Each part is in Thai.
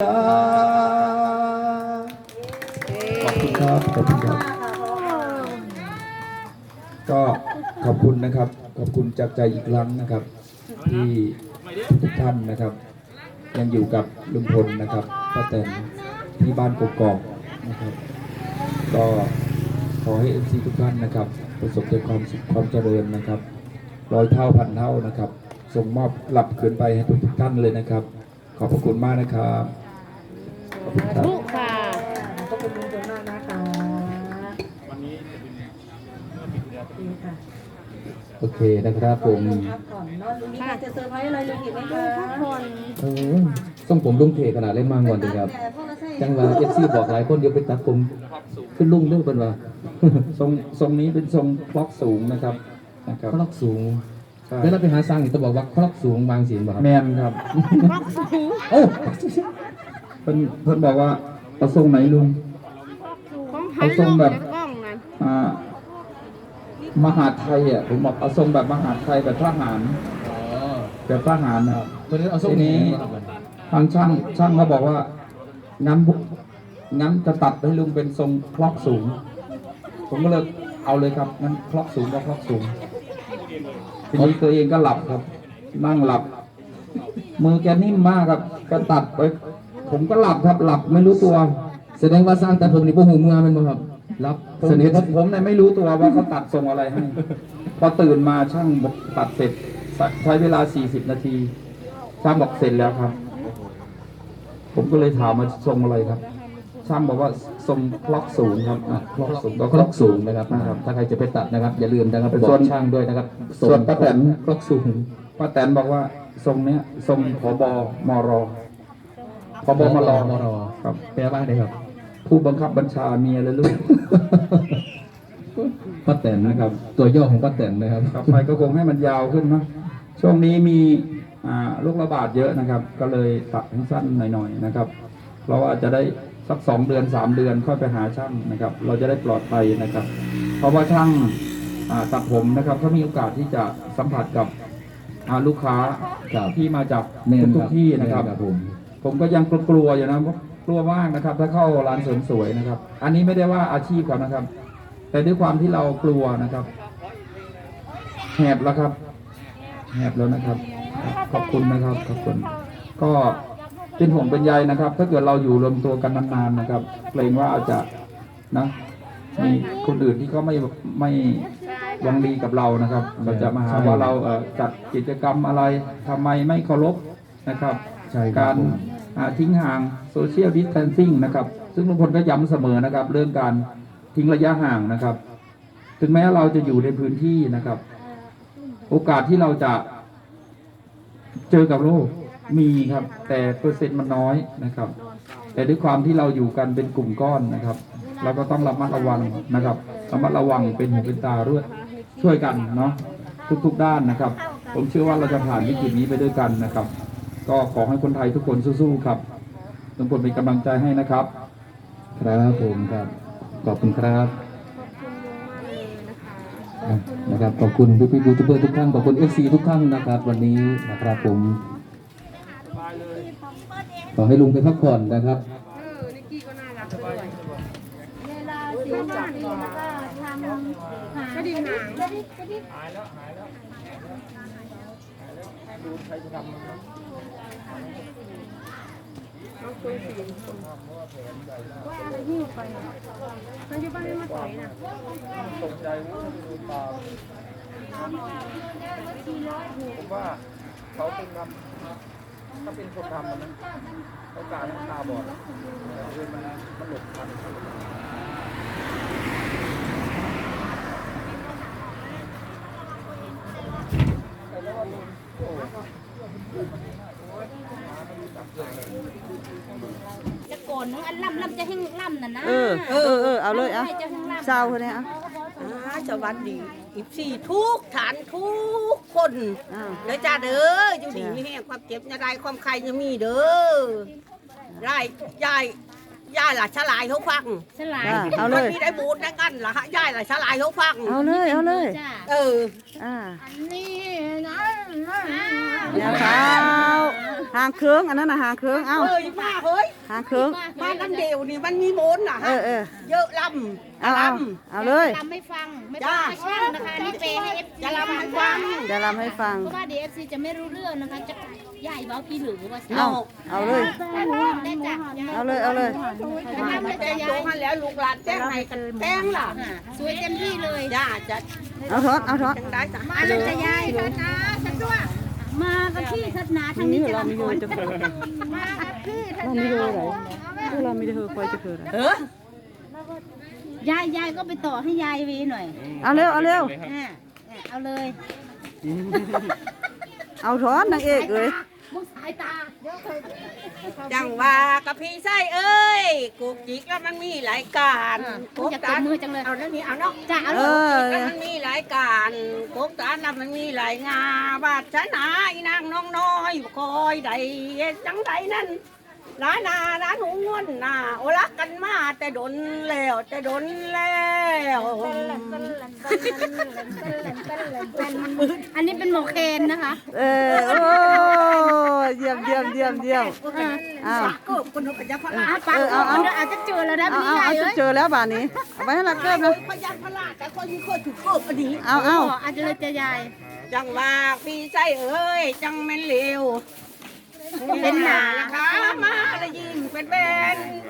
ขอบคุณครับขอบคุณครับ ก็ขอบคุณนะครับ ขอบคุณจากใจอีกครั้งนะครับ ที่ทุกท่านนะครับ ยังอยู่กับลุงพลนะครับป้าแตนที่บ้านกกอกนะครับ ก็ขอให้เอฟซีทุกท่านนะครับ ประสบแต่ความสุขความเจริญนะครับร้อยเท่าพันเท่านะครับ ส่งมอบหลับขึ้นไปให้ทุกท่านเลยนะครับ ขอบพระคุณมากนะครับ ขอบคุณครับลูกค่ะขอบคุณลุงพลมากนะคะดีค่ะโอเคนะครับผมพักผ่อนเนอะลุงมีใครจะเซอร์ไพรส์อะไรลุงอีกไหมคะพักผ่อนเออส่งผมลุงเทขนาดเล่นมากก่อนดีครับจังหวะเอฟซีบอกหลายคนเดี๋ยวไปตัดผมขึ้นลุงเรื่องเป็นว่าทรงทรงนี้เป็นทรงคล็อกสูงนะครับนะครับคลอกสูงใช่เวลาไปหาสร้างนี่ต้องบอกว่าคลอกสูงบางเสียงบ่ครับแมนครับพักสูงโอ้เพิ่นเพิ่นบอกว่าเอาทรงไหนลุง ของไผ่เอาทรงแบบในกล้องนั้นอ่ามหาดไทยอะผมบอกเอาทรงแบบมหาดไทยแบบทหารอ๋อแบบทหารนะครับ ตัวนี้เอาส้มทีนี้นี้ครับทางช่างช่างเขาบอกว่างั้นบุงั้นจะตัดให้ลุงเป็นทรงคล็อกสูง ผมก็เลยเอาเลยครับงั้นคล็อกสูงก็คล็อกสูงทีนี้ตัวเองก็หลับครับ นั่งหลับ มือแกนิ่มมากครับก็ตัดไป ผมก็หลับครับหลับไม่รู้ตัว แสดงว่าสร้างแต่ผมนี่พวกหูเมือมันบ่ครับรับผมสนิทผมผมเนี่ยไม่รู้ตัวว่าเขาตัดทรงอะไรให้พอตื่นมาช่างบอกตัดเสร็จ ใช้เวลา 40 นาที ช่างบอกเสร็จแล้วครับ ผมก็เลยถามมาทรงอะไรครับ ช่างบอกว่าทรงคล็อกสูงครับอะคล็อกสูงก็คลอกสูงนะครับนะครับ ถ้าใครจะไปตัดนะครับ อย่าลืมนะครับบอส่วนกช่างด้วยนะครับ ส่วนป้าแตนคลอกสูงป้าแตนบอกว่าทรงเนี้ยทรงผบมร ผบมรมรครับ แปลว่าอะไรครับ ผู้บังคับบัญชาเมียและลูกป้าแตนนะครับ ตัวย่อของป้าแตนนะครับต่อไปก็คงให้มันยาวขึ้นเนอะช่วงนี้มีอ่าโรคระบาดเยอะนะครับ ก็เลยตัดให้สั้นหน่อยๆนะครับ เพราะว่าจะได้สักสองเดือนสามเดือนค่อยไปหาช่างนะครับ เราจะได้ปลอดภัยนะครับ เพราะว่าช่างอ่าตัดผมนะครับเขามีโอกาสที่จะสัมผัสกับอ่าลูกค้าครับที่มาจากแม่นทุกๆที่นะครับแม่ครับ ผมก็ยังกลัวๆอยู่นะกลัวมากนะครับ ถ้าเข้าร้านเสริมสวยนะครับ อันนี้ไม่ได้ว่าอาชีพเขานะครับ แต่ด้วยความที่เรากลัวนะครับแหบแล้วครับแหบแล้วนะครับ ขอบคุณนะครับขอบคุณ ก็เป็นห่วงเป็นใยนะครับ ถ้าเกิดเราอยู่รวมตัวกันนานๆนะครับเกรงว่าอาจจะนะมีคนอื่นที่เขาไม่ไม่หวังดีกับเรานะครับ เราจะมาหาว่าเราจัดกิจกรรมอะไรทำไมไม่เคารพนะครับการ ทิ้งห่างโซเชียลดิส a ทนซิ่งนะครับ ซึ่งลุงพลก็ย้ำเสมอนะครับ เรื่องการทิ้งระยะห่างนะครับ ถึงแม้เราจะอยู่ในพื้นที่นะครับ โอกาสที่เราจะเจอกับโรคมีครับ แต่เปอร์เซ็นต์มันน้อยนะครับ แต่ด้วยความที่เราอยู่กันเป็นกลุ่มก้อนนะครับเราก็ต้องระมัดระวังนะครับระมัดระวังเป็นหูเป็นตาด้วยช่วยกันเนาะทุกๆด้านนะครับ ผมเชื่อว่าเราจะผ่านวิกฤตนี้ไปด้วยกันนะครับ ก็ขอให้คนไทยทุกคนสู้ๆครับทุกคนเป็นกำลังใจให้นะครับ ครับผมครับ ขอบคุณครับอะนะครับ ขอบคุณพี่พี่ยูทูบเบอร์ทุกท่าน ขอบคุณเอฟซีทุกท่านนะครับ วันนี้นะครับผมขอให้ลุงไปพักผ่อนนะครับเออนิกกี้ก็น่ารักด้วยเวลาเสียงจากดีแล้วก็ทำหางก็ดีหางกระ ดิกกระดิกน้องคุยสีว่าอะไรหิ้วไปอะมันอยู่บ้านไม่มาถอยน่ะผมว่าเขาเป็นทำถ้าเป็นคนทำนะเขาการให้ตาบอดคือมันมันหลบทัน จะโกนนึงอันล่ำล่ำจะให้ล่ำน่ะนะเออเออเออเอาเลยอะให้จะให้ล่ำเศร้าคนนี้อะอ่าสวัสดีอีสี่ทุกฐานทุกคนอ้าวเด้อจ้าเด้ออยู่ดีจ้ะมีแห่งความเจ็บอยาได้ความใครจะมีเด้อได้ยาย ย่ายล่ะฉลายเขาฟังสลายอ่าเอาเลย มันมีได้บูดได้กันล่ะฮะย่ายล่ะฉลายเขาฟังเอาเลยเอาเลย จ้าเออ อ่าอันนี้นะเดี๋ยวเขา หางเครื่องอันนั้นน่ะหางเครื่องเอ้าเอ้ยมาเฮ้ยหางเครื่องมากันเดียวนี่มันมีโมนน่ะเออเออเยอะลำเอาเอาเอาเลยลำไม่ฟัง ไม่ต้องมาช่างนะคะนี่เปย์ให้เอฟจะลำให้ฟัง เดี๋ยวรำให้ฟัง เพราะว่าเดี๋ยวเอฟซีจะไม่รู้เรื่องนะคะ จะใหญ่เบาพี่หรือว่าเอาเอาเลย ได้จ้ะเอาเลยเอาเลยจะทำเลยแต่จะงยาตัวยมาแล้วลูกหลานแจ้งให้กันแจ้งล่ะสวยเต็มที่เลยย่าจะเอาทอดเอาทอดจังได้จ้ะมาเลยจะยายค่ะนะฉันด้วย มากับพี่ทัศนาทางนี้จะเราลำไม่ก่รู้อนจะเคยมากับพี่ทัศเรานาไม่รู้อะไรเราไม่ได้เคยคอยจะเคยอะไรเออยายยายก็ไปต่อให้ยายวีหน่อย เอาเร็วเอาเร็วอ่าเอาเลย เอาทอดนางเอกเลย มุกสายตาจังว่ากับพี่ไส้เอ้ยกูจิกแล้วมันมีหลายการอยากตบมือจังเลยเอานั่นนี่เอาเนาะจ้าเอาเอเลยอแล้วมันมีหลายการโกกตาแล้วมันมีหลายงาบาดชนะอีนางน้องน้อยบ่คอยใดจังใดนั่น ร้านนาร้านหนูงวนนาโอรักกันมาแต่ดนแล้ว แต่ดนแล้วอันนี้เป็นหมอเคนนะคะ เออโอ้เยี่ยมเยี่ยมเยี่ยมเยี่ยมอ้าวก็คนเขาพยาพลาอะปังเอาเอาอาจจะเจอแล้วนะเอาพี่เอาใหญ่เอาจะเอ้ยเจอแล้วบ้านนี้เอาไปให้ละเกิบนะพยาพลาแต่คนมีคนถูกเกิบอันนี้เอาเอาอาจจะเลยจะยายจังว่าพี่ใจเอ้ยจังแม่นเลวเป็นหนาขา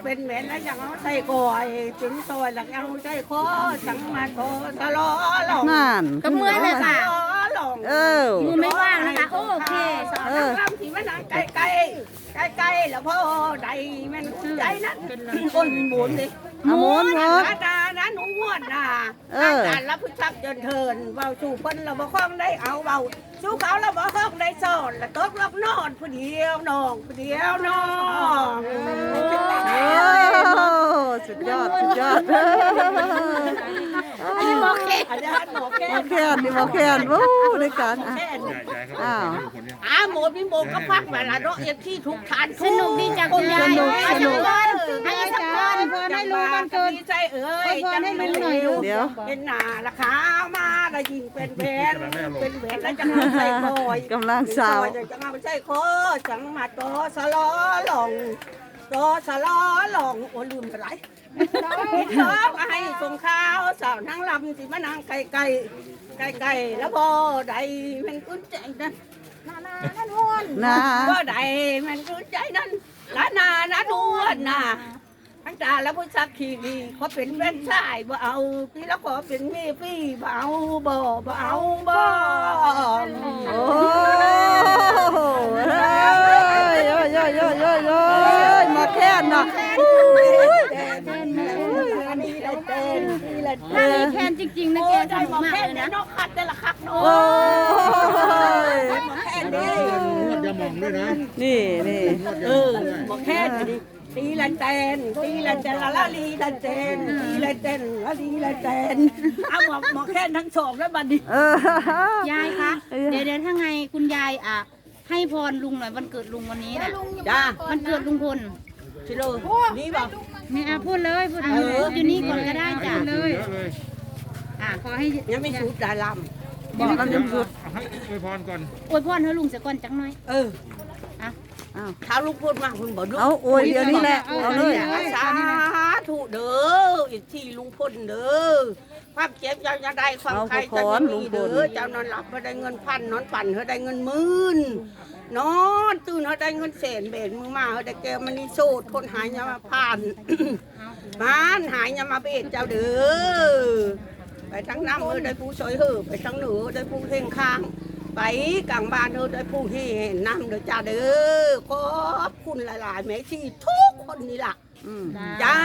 เป็นแบนแล้วยังเอาใส่ก่อยถึงซอยหลังเอาใส่คอจังมาโทสลอหลงนั่นก็เมื่อยเลยค่ะสลอหลงเออมือไม่ว่างนะคะโอเคสาวนักรำที่มันนั่งไกลไกลไกลไกลแล้วพ่อใดแม่นคุณใจนั้นคนหมุนดิเอาหมุนหมุนนาดานะหนูงวดน่ะเออการรับผิดชอบจนเทินเบาสู่เพิ่นเราบ่คล้องได้เอาเบาสู่เขาเราบ่คล้องได้สอนแล้วตกลบนอนผู้เดียวน้องผู้เดียวน้องโอ้สุดยอด สุดยอด อันนี้หมอเคนอาจารย์หมอแก้โอเคอันนี้โอเคอันวู้ด้วยกันอะแค่นอ้าวอาหมดพี่โมก็พักเวลาเนาะเอ็นที่ทุกทานสนุกดีจังคุณยายสนุกสนุกให้สักคนพอได้รู้กันเกินใจเอ้ยจังไม่เร็วเดี๋ยวเป็นหน้าราคามาแล้วยิงเป็นแผนเป็นแผนแล้วจะมาใส่คอยกำลังสาวจะมาใส่คอจังมาโตสลอหลงโตสลอหลงโอ้ลืมไปไร ผิดท้องให้ส่งข้าวสาวนั่งลำสิมานั่งไก่ไก่ไก่ไก่แล้วพอใดมันกุ้นใจนั่นนานานั่นวนนะพอใดมันกุ้นใจนั่นละนานะนวลน่ะทั้งตาและผู้ชักขี่ดีเขาเป็นแว่นชายบ่เอาพี่แล้วขอเป็นเมียพี่บ่เอาบ่บ่เอาบ่โอ้โหเฮ้ยโยโยโยโยโยมาแค่นเนาะ อันนี้ได้เต้นนี่แหละถ้ามีแคนจริงๆนะแกได้สนุกหมอมากแค่เลยนี้นะนกคัดแต่ละคักเนาะโอ้ยหมอแค่นี้นี่นี่เออหมอแค่นี้ตีละเตนตีละเตนละละลีละเตนตีละเตนละลีละเตนเอาหมอหมอแค่ทั้งสองแล้วบัดนี้ยายคะเดี๋ยวเดี๋ยวถ้าไงคุณยายอะให้พรลุงหน่อยวันเกิดลุงวันนี้นะจ้าวันเกิดลุงพล ชิโร่นี่บอกนี่อะพูดเลยพูดเลยอยู่นี่ก่อนก็ได้จ้ะเลยอะขอให้ยังไม่ชุดดาลบอกเราจะสุดให้อวยพรก่อนอวยพรให้ลุงเสียก่อนจังหน่อยำเอออะอ้าวถ้าลูกพูดมาคุณบอกดูเอาโอ้ยเดี๋ยวนี้แหละเอาเลยสาธุเด้อ อีกที่ลุงพ่นเด้อความเจ็บเจ้าจะได้ความใครจะยังมีเด้อเจ้านอนหลับเขาได้เงินพันนอนปั่นเขาได้เงินหมื่นนอนตื่นเขาได้เงินแสนเบนมือมาเขาได้แก้วมันนี่โสดคนหายยามาผ่านมานหายยามาเบ็ดเจ้าเด้อไปทั้งน้ำเออได้ผู้ช่วยเฮอไปทั้งเหนือได้ผู้เพ่งข้างไปกลางบ้านเธอได้ผู้ที่เห็นน้ำเด้อจ้าเด้อขอบคุณหลาย ๆ แม่ที่ทุกคนนี่ล่ะ อืมจ้า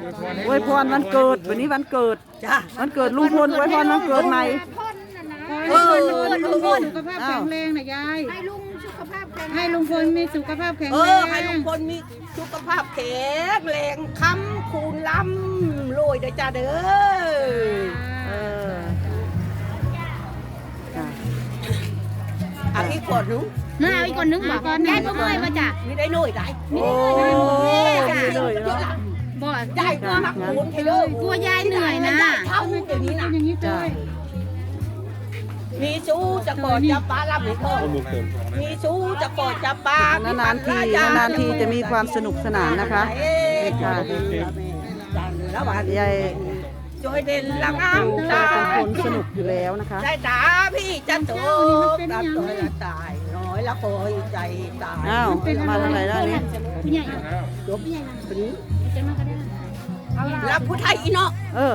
อวยพรให้อวยพรวันเกิดวันนี้วันเกิดจ้า วันเกิดลุงพลอวยพรวันเกิดใหม่เออลุงพลสุขภาพแข็งแรงนะยาย ให้ลุงสุขภาพแข็งให้ลุงพลมีสุขภาพแข็งเอแรองให้ลุงพลมีสุขภาพแข็งแรงคำคูณล้ำรวยเด้อจ้าเด้อเออจ้ะอะอีกขวดหนึ งน่าเอาอีกคนนึงบอกยายเพิ่งเมื่อยมาจ้ะมีได้หน่อยได้โอ้ยนี่เลยยจ่ายตัวมาคูณให้เลยกลัวยายเหนื่อยนะเท่าเดี๋ยวนี้นะอย่างนี้จ้อยมีสู้จะกอดจะปลาลับให้พ่อมีสู้จะกอดจะปลานานๆทีนานๆทีจะมีความสนุกสนานนะคะค่ะแล้วบ้านยายจอยเด่นละงามตาเป็นคนสนุกอยู่แล้วนะคะได้ตาพี่จะโตตับตัวละตายน้อย ละคอยใจตายอ้าวมาทางไหนด้านนี้ผู้ใหญ่จบปนี้จะมาก็ได้แล้วผู้ไทยอีเนาะเออ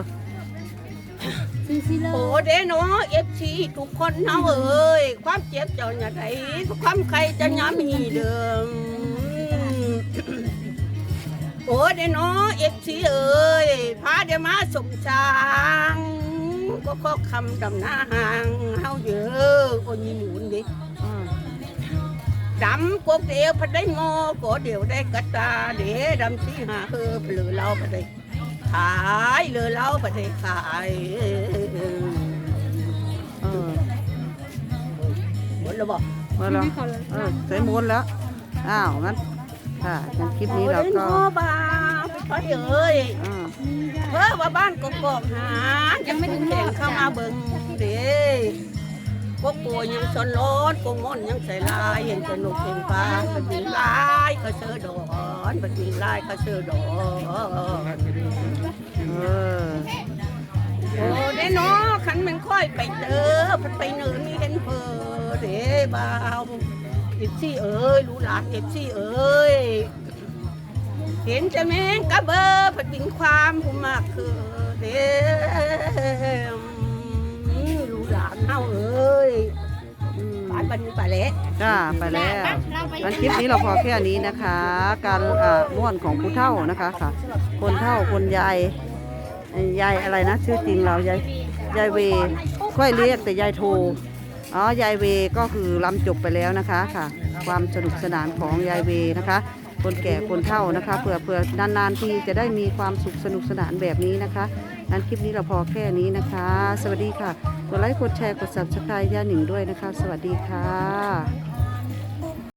ซื้อซิเลโอ้เด้เนาะเอฟซีทุกคนเนาะเอ้ยความเจ็บเจ้าอย่าได้ความใครจะย้ำมีเดิมโอ้เด้เนาะเอฟซีเอ้ยพาเดี๋ยวมาสมช้างก็ข้อคำดำหน้าห่างเฮาเยอะโอ้ยหมุนดิ ดำพวกเดียวพัดได้งอก็เดียวได้กัตตาเดดำสีหาเฮอเปลือเราไปได้ขายเลือเราไปได้ขายเออหมดแล้วบอกมาแล้วเออใส่หมดแล้วอ้าวงั้นค่ะงั้นคลิปนี้เราก็โอ้ยบาไปเอ้ยอ่าเพื่อว่าบ้านกกอกหายังไม่ถึงแข่งเข้ามาเบิ่งเด้ พวกป่วยยังสนร้อนกงม่อนยังใส่ลายเห็นสนุกเห็นฟ้าเป็นมีลายเขาเชื่อดอนเป็นมีลายเขาเชื่อดอนเออโอ้เด้เนาะขันมันค่อยไปเจอพันไปเนินมีเห็นเพอเด้บ่าวเอฟซี่เอ้ยรู้หลานเอฟซี่เอ้ยเห็นจะแม่งกะเบอร์พัดบินความผู้มากคือเด้านเฮาเอ้ยอืมปานบันนี้ไปแล้ว จ้าไปแล้วงั้นคลิปนี้เราพอแค่นี้นะคะ การอ่าม่วนของผู้เฒ่านะคะค่ะ คนเฒ่าคนยายเอ่อยายอะไรนะ ชื่อจริงเรายายยายเวค่อยเรียกแต่ยายโทอ๋อยายเวก็คือลำจบไปแล้วนะคะค่ะ ความสนุกสนานของยายเวนะคะ คนแก่คนเฒ่านะคะเผื่อเผื่อนานๆทีจะได้มีความสุขสนุกสนานแบบนี้นะคะ งั้นคลิปนี้เราพอแค่นี้นะคะ สวัสดีค่ะ กดไลค์ กดแชร์ กด subscribe ย่าหนิงด้วยนะคะ สวัสดีค่ะ